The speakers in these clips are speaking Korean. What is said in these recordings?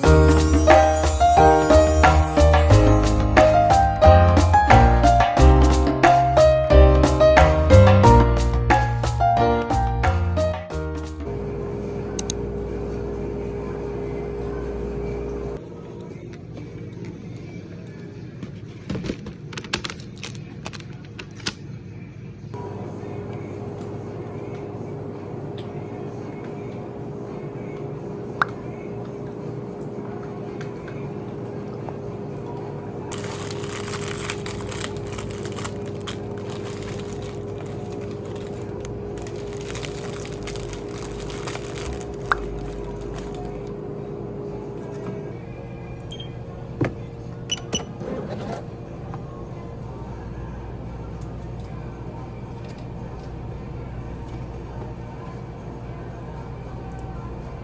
Música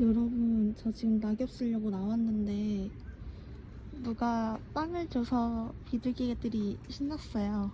여러분, 저 지금 낙엽 쓰려고 나왔는데 누가 빵을 줘서 비둘기들이 신났어요.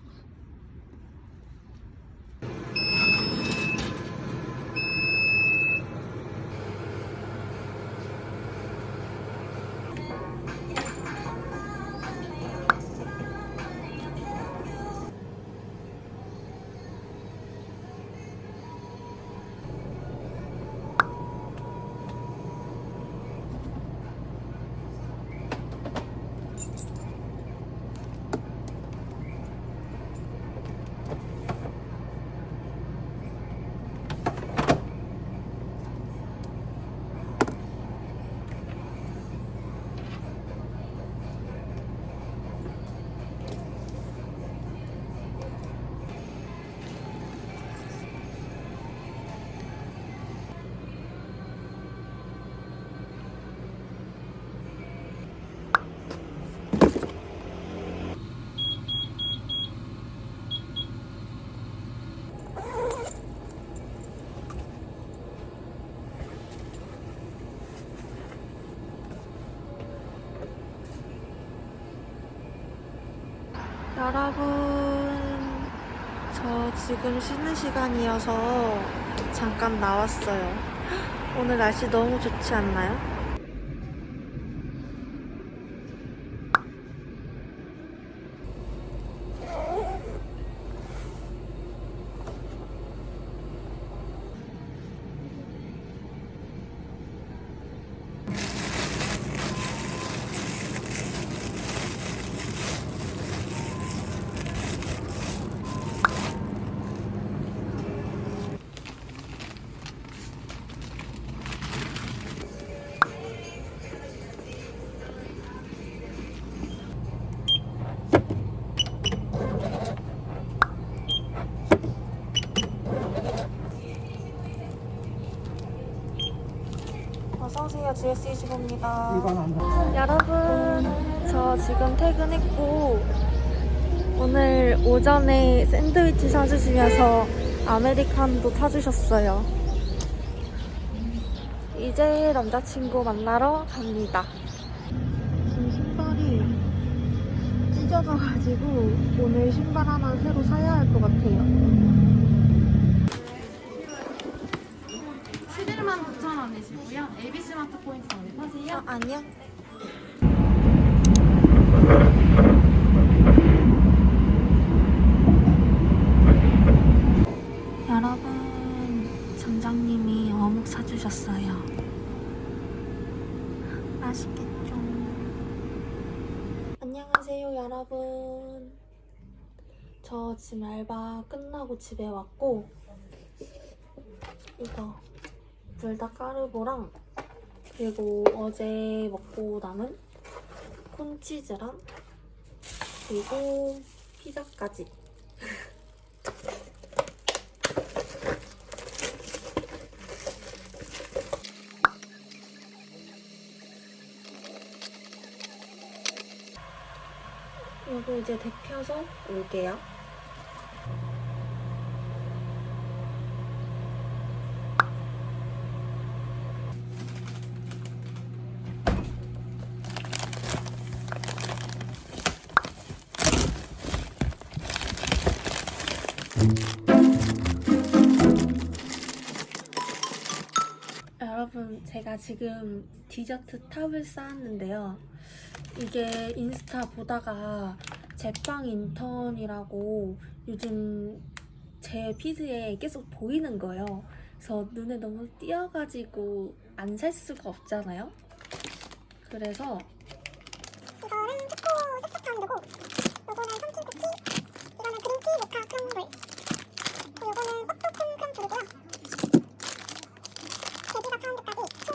여러분, 저 지금 쉬는 시간이어서 잠깐 나왔어요. 오늘 날씨 너무 좋지 않나요? 어서오세요, GS25입니다. 여러분, 저 지금 퇴근했고, 오늘 오전에 샌드위치 사주시면서 아메리카노도 타주셨어요. 이제 남자친구 만나러 갑니다. 지금 신발이 찢어져가지고 오늘 신발 하나 새로 사야 할 것 같아요. 11만 9천 원이시고요. ABC 마트 포인트 아니요. 여러분, 점장님이 어묵 사주셨어요. 맛있겠죠? 여러분, 저 지금 알바 끝나고 집에 왔고, 이거 불닭 까르보랑 그리고 어제 먹고 남은 콘치즈랑 그리고 피자까지. 이거 이제 데펴서 올게요. 지금 디저트 탑을 쌓았는데요. 이게 인스타 보다가 제빵 인턴이라고 요즘 제 피드에 계속 보이는 거예요. 그래서 눈에 너무 띄어가지고 안 살 수가 없잖아요. 그래서 이거는 초코 삭삭 파운드고 요거는 펌킨 쿠키 이거는 그린티 모카 크럼블 그리고 요거는 호떡콘 크럼블이고요 돼지가 파운드까지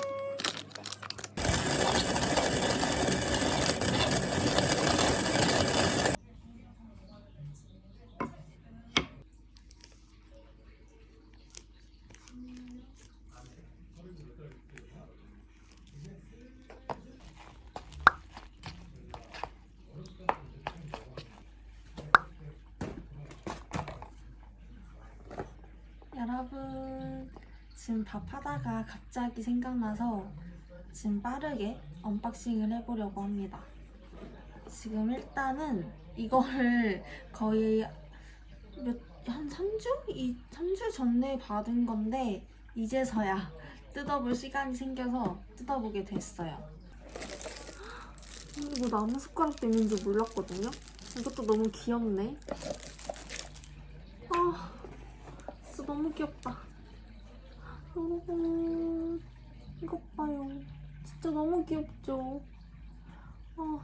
총 여러분 지금 밥하다가 갑자기 생각나서 지금 빠르게 언박싱을 해보려고 합니다. 지금 일단은 이거를 거의 몇, 한 3주? 이 3주 전에 받은 건데 이제서야 뜯어볼 시간이 생겨서 뜯어보게 됐어요. 이거 나무 숟가락도 있는지 몰랐거든요. 이것도 너무 귀엽네. 아, 진짜 너무 귀엽다. 여러분, 이것 봐요. 진짜 너무 귀엽죠? 어,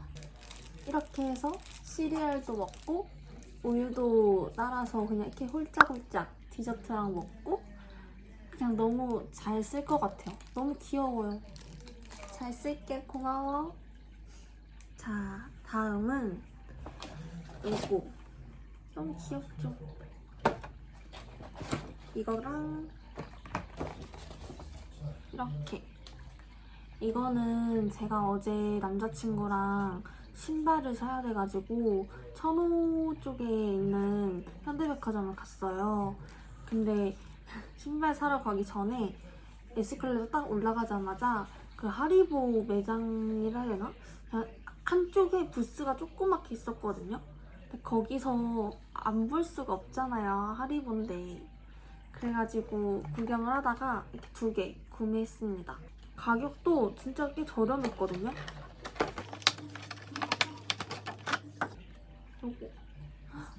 이렇게 해서 시리얼도 먹고, 우유도 따라서 그냥 이렇게 홀짝홀짝 디저트랑 먹고, 그냥 너무 잘 쓸 것 같아요. 너무 귀여워요. 잘 쓸게. 고마워. 자, 다음은 이거. 너무 귀엽죠? 이거랑 이렇게 이거는 제가 어제 남자친구랑 신발을 사야 돼가지고 천호 쪽에 있는 현대백화점을 갔어요. 근데 신발 사러 가기 전에 에스컬레이터 딱 올라가자마자 그 하리보 매장이라 해야 되나? 한쪽에 부스가 조그맣게 있었거든요. 근데 거기서 안 볼 수가 없잖아요. 하리보인데. 그래가지고 구경을 하다가 이렇게 두 개 구매했습니다. 가격도 진짜 꽤 저렴했거든요. 요거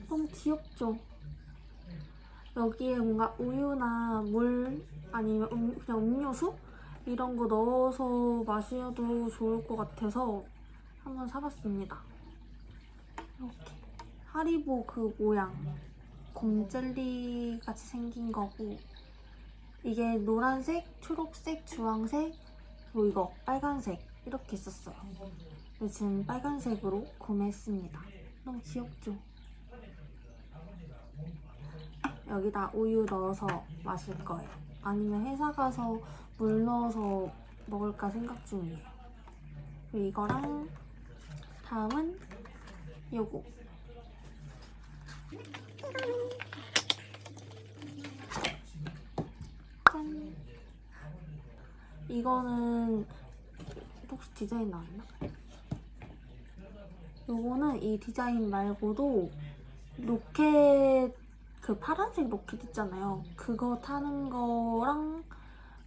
너무 귀엽죠? 여기에 뭔가 우유나 물 아니면 음- 그냥 음료수 이런 거 넣어서 마셔도 좋을 것 같아서 한번 사봤습니다. 이렇게 하리보 그 모양 곰젤리 같이 생긴 거고 이게 노란색, 초록색, 주황색 그리고 이거 빨간색 이렇게 있었어요. 근데 지금 빨간색으로 구매했습니다. 너무 귀엽죠? 여기다 우유 넣어서 마실 거예요. 아니면 회사 가서 물 넣어서 먹을까 생각 중이에요. 그리고 이거랑 다음은 요거. 짠. 이거는 혹시 디자인 나왔나? 요거는 이 디자인 말고도 로켓 그 파란색 로켓 있잖아요. 그거 타는 거랑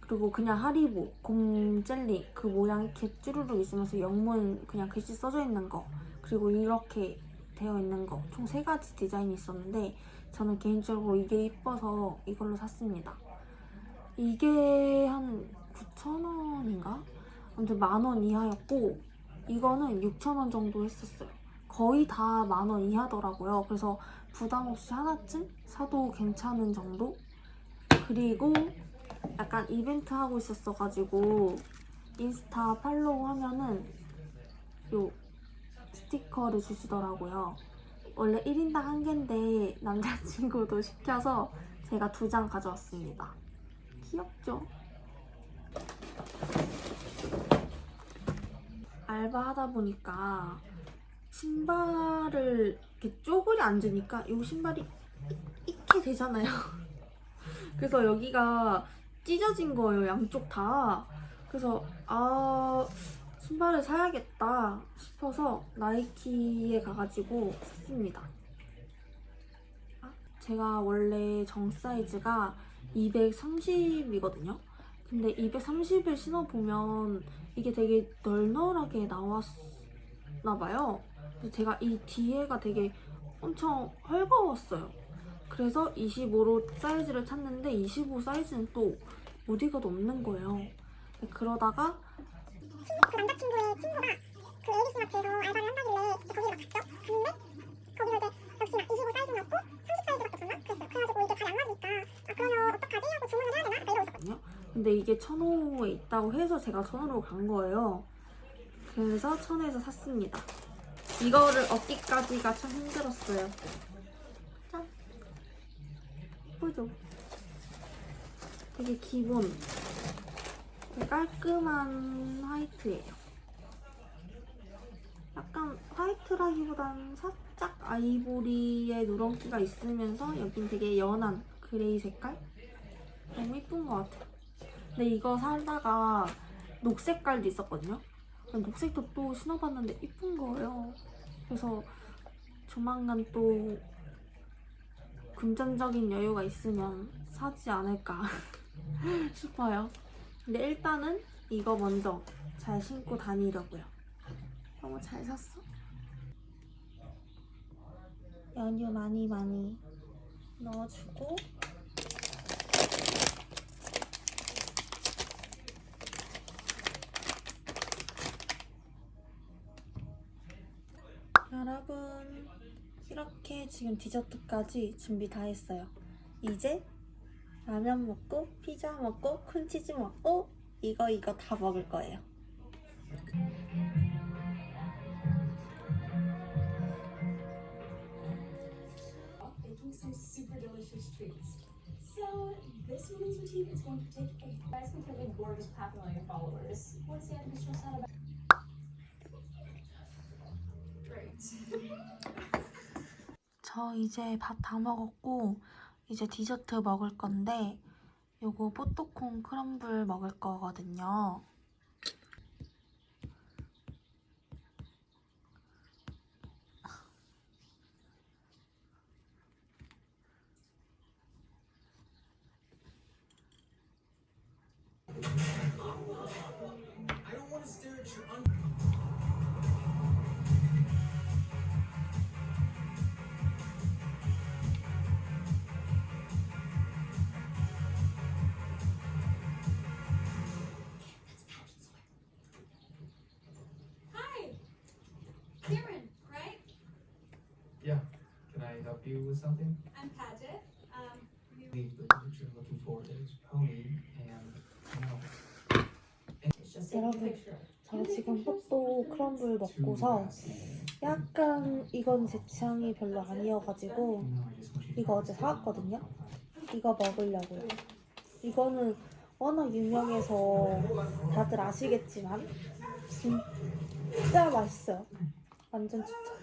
그리고 그냥 하리보 곰 젤리 그 모양 이렇게 쭈루룩 있으면서 영문 그냥 글씨 써져 있는 거 그리고 이렇게 되어 있는 거 총 세 가지 디자인이 있었는데 저는 개인적으로 이게 이뻐서 이걸로 샀습니다. 이게 한 9,000원인가? 아무튼 만 원 이하였고 이거는 6,000원 정도 했었어요. 거의 다 만 원 이하더라고요. 그래서 부담 없이 하나쯤 사도 괜찮은 정도? 그리고 약간 이벤트 하고 있었어가지고 인스타 팔로우 하면은 요 스티커를 주시더라고요. 원래 1인당 한 개인데 남자친구도 시켜서 제가 두 장 가져왔습니다. 귀엽죠? 알바하다 보니까 신발을 이렇게 쪼그려 앉으니까 이 신발이 이렇게 되잖아요. 그래서 여기가 찢어진 거예요, 양쪽 다. 그래서 아 신발을 사야겠다 싶어서 나이키에 가가지고 샀습니다. 아, 제가 원래 정 사이즈가 230이거든요. 근데 230을 신어보면 이게 되게 널널하게 나왔나 봐요. 그래서 제가 이 뒤에가 되게 엄청 헐거웠어요. 그래서 25로 사이즈를 찾는데 25 사이즈는 또 어디가도 없는 거예요. 그러다가 그 남자친구의 친구가 그 에이비스마트에서 알바를 한다길래 거기를 막 갔죠. 근데 거기서 이제 역시나 25 사이즈는 없고 잘안 맞으니까 아 그러면 어떡하지? 하고 주문을 해야 되나? 막 이러고 있었거든요. 근데 이게 천호에 있다고 해서 제가 천호로 간 거예요. 그래서 천호에서 샀습니다. 이거를 얻기까지가 참 힘들었어요. 짠. 예쁘죠? 되게 기본. 되게 깔끔한 화이트예요. 약간 화이트라기보단 살짝 아이보리의 누런기가 있으면서 여긴 되게 연한 그레이 색깔? 너무 예쁜 것 같아요. 근데 이거 살다가 녹색깔도 있었거든요. 녹색도 또 신어봤는데 이쁜 거예요. 그래서 조만간 또 금전적인 여유가 있으면 사지 않을까 싶어요. 근데 일단은 이거 먼저 잘 신고 다니려고요. 너무 잘 샀어. 연유 많이 많이 넣어주고 여러분 이렇게 지금 디저트까지 준비 다 했어요. 이제 라면 먹고 피자 먹고 콘치즈 먹고 이거 이거 다 먹을 거예요. 저 이제 밥 다 먹었고 이제 디저트 먹을 건데 요거 뽀또콩 크럼블 먹을 거거든요. You with something? I'm Paget. Um, The the picture looking for is pony and no. it's just 여러분, 저 지금 뽀또 크럼블 먹고서 약간 이건 제 취향이 별로 아니어가지고 이거 어제 사왔거든요. 이거 먹으려고요. 이거는 워낙 유명해서 다들 아시겠지만 진짜 맛있어요. 완전 추천.